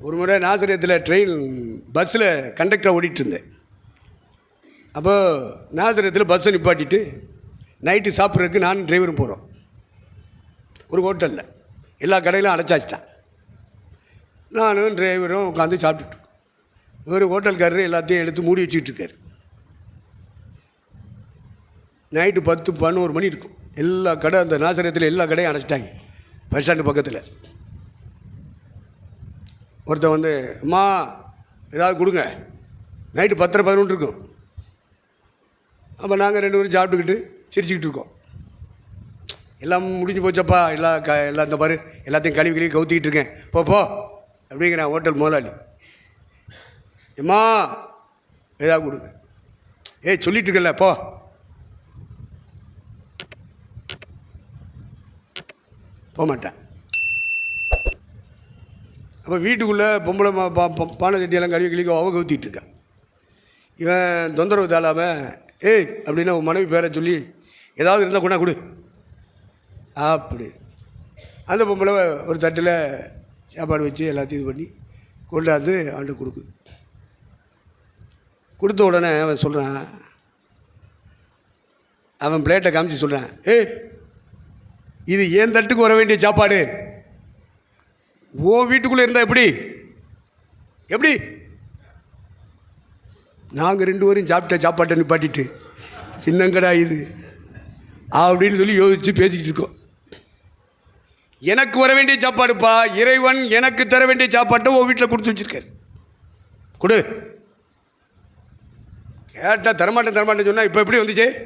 ஒரு முறை நாசிரியத்தில் ட்ரெயின் பஸ்ஸில் கண்டக்டராக ஓடிட்டு இருந்தேன் அப்போது நாசிரியத்தில் பஸ்ஸை நிப்பாட்டிட்டு நைட்டு சாப்பிட்றதுக்கு நானும் டிரைவரும் போகிறோம் ஒரு ஹோட்டலில் எல்லா கடையிலும் அடைச்சாச்சிட்டேன். நானும் டிரைவரும் உட்காந்து சாப்பிட்டுட்டு இவர் ஹோட்டல்காரர் எல்லாத்தையும் எடுத்து மூடி வச்சுக்கிட்டுருக்காரு. நைட்டு பத்து பதினோரு மணி இருக்கும். எல்லா கடை அந்த நாசரத்தில் எல்லா கடையும் அடைச்சிட்டாங்க. பஸ் ஸ்டாண்டு பக்கத்தில். ஒருத்தன் வந்து அம்மா ஏதாவது கொடுங்க. நைட்டு பத்தரை பதினொன்று இருக்கும். அப்போ நாங்கள் ரெண்டு பேரும் சாப்பிட்டுக்கிட்டு சிரிச்சுக்கிட்டு இருக்கோம். எல்லாம் முடிஞ்சு போச்சப்பா எல்லா க எல்லாம் இந்த பாரு எல்லாத்தையும் கழுவி கழுவி கவுத்திக்கிட்டு இருக்கேன். போ போ அப்படிங்கிறேன் ஹோட்டல் முதலாளி. எம்மா ஏதாவது கொடுங்க ஏய் சொல்லிட்டு இருக்கல போ. போக மாட்டேன் அப்போ வீட்டுக்குள்ளே பொம்பளை மா- பா பானை சட்டியெல்லாம் கழுவி கழுவி அவ கவுத்திட்டு இருக்கான் இவன் தொந்தரவு தாளாமல் ஏய் அப்படின்னு உன் மனைவி பேரை சொல்லி ஏதாவது இருந்தால் கொண்டா கொடு. அப்படி. அந்த பொம்பளை ஒரு தட்டில் சாப்பாடு வச்சு எல்லாத்தையும் இது பண்ணி கொண்டாந்து அவன்கிட்ட கொடுக்குது. கொடுத்த உடனே அவன் சொல்கிறான் அவன் பிளேட்டை காமிச்சு சொல்கிறான் ஏய் இது ஏன் தட்டுக்கு வர வேண்டிய சாப்பாடு? ஓ வீட்டுக்குள்ளே இருந்தால் எப்படி? எப்படி? நாங்கள் ரெண்டு பேரும் சாப்பிட்ட சாப்பாட்டை நிப்பாட்டிட்டு சின்னங்கடா இது? அப்படின்னு சொல்லி யோசித்து பேசிக்கிட்டு இருக்கோம். எனக்கு வர வேண்டிய சாப்பாடுப்பா இறைவன் எனக்கு தர வேண்டிய சாப்பாட்டை உன் வீட்டில் கொடுத்து வச்சிருக்காரு. கொடு. கேட்டால் தரமாட்டேன் தரமாட்டேன்னு சொன்னால் இப்போ எப்படி வந்துச்சு?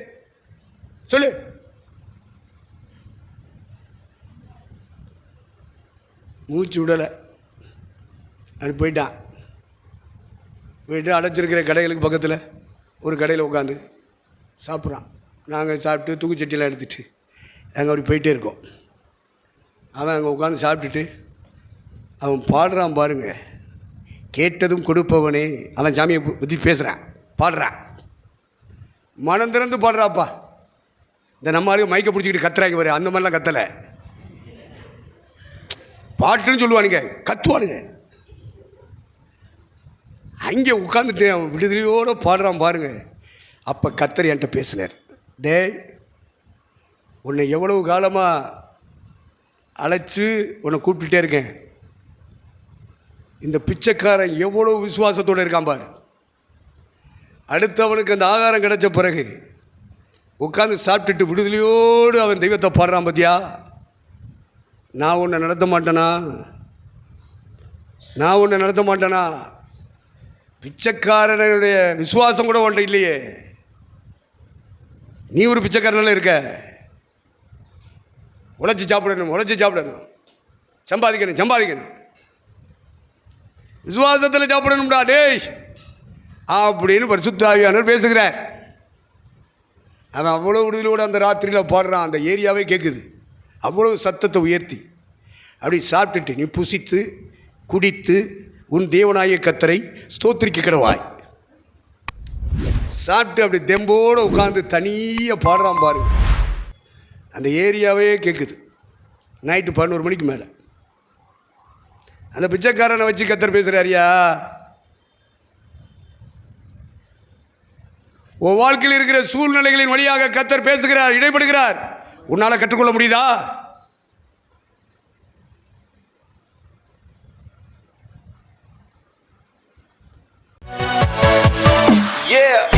சொல்லு. மூச்சு விடலை. அப்படி போயிட்டான் போயிட்டு அடைச்சிருக்கிற கடைகளுக்கு பக்கத்தில் ஒரு கடையில் உட்காந்து சாப்பிட்றான். நாங்கள் சாப்பிட்டு தூக்குச்சட்டியெல்லாம் எடுத்துகிட்டு நாங்கள் அப்படி போயிட்டே இருக்கோம். அவன் அங்கே உட்காந்து சாப்பிட்டுட்டு அவன் பாடுறான் பாருங்கள் கேட்டதும் கொடுப்பவனே. அவன் சாமியை பற்றி பேசுகிறான் பாடுறான். மனம் திறந்து பாடுறாப்பா. இந்த நம்ம மைக்கை பிடிச்சிக்கிட்டு கத்துறாங்க பாரு. அந்த மாதிரிலாம் கத்தலை. பாட்டுன்னு சொல்லுவானுங்க கத்துவானுங்க. அங்கே உட்காந்துட்டு அவன் விடுதலையோடு பாடுறான் பாருங்கள் அப்போ கத்தர் என்கிட்ட பேசினார் டேய் உன்னை எவ்வளவு காலமாக அழைச்சி உன்னை கூப்பிட்டுட்டே இருக்கேன். இந்த பிச்சைக்காரன் எவ்வளோ விசுவாசத்தோடு இருக்கான் பாரு. அடுத்து அவனுக்கு அந்த ஆகாரம் கிடைச்ச பிறகு உட்காந்து சாப்பிட்டுட்டு விடுதலையோடு அவன் தெய்வத்தை பாடுறான் பார்த்தியா நான் உன்னை நடத்த மாட்டேனா? நான் உன்னை நடத்த மாட்டேனா? பிச்சைக்காரனுடைய விசுவாசம் கூட உன்ட்ட இல்லையே. நீ ஒரு பிச்சைக்காரனால இருக்க. உழைச்சி சாப்பிடணும் உழைச்சி சாப்பிடணும். சம்பாதிக்கணும் சம்பாதிக்கணும். விசுவாசத்தில் சாப்பிடணும்டா டேய். அப்படின்னு பரிசுத்தாவியானவர் பேசுகிறார். அவன் அவ்வளோ விடுதலோடு அந்த ராத்திரியில் பாடுறான் அந்த ஏரியாவே கேட்குது அவ்வளோ சத்தத்தை உயர்த்தி அப்படி சாப்பிட்டுட்டு நீ புசித்து குடித்து உன் தேவனாய கத்தரை ஸ்தோத்திரிக்க கிடவாய் சாப்பிட்டு அப்படி தெம்போடு உட்காந்து தனியாக பாடுறான் பாரு. அந்த ஏரியாவே கேட்குது நைட்டு பதினோரு மணிக்கு மேலே. அந்த பிச்சைக்காரனை வச்சு கத்தர் பேசுகிறாரியா உன் வாழ்க்கையில் இருக்கிற சூழ்நிலைகளின் வழியாக கத்தர் பேசுகிறார் இடைப்படுகிறார். உன்னால் கற்றுக்கொள்ள முடியுதா Yeah.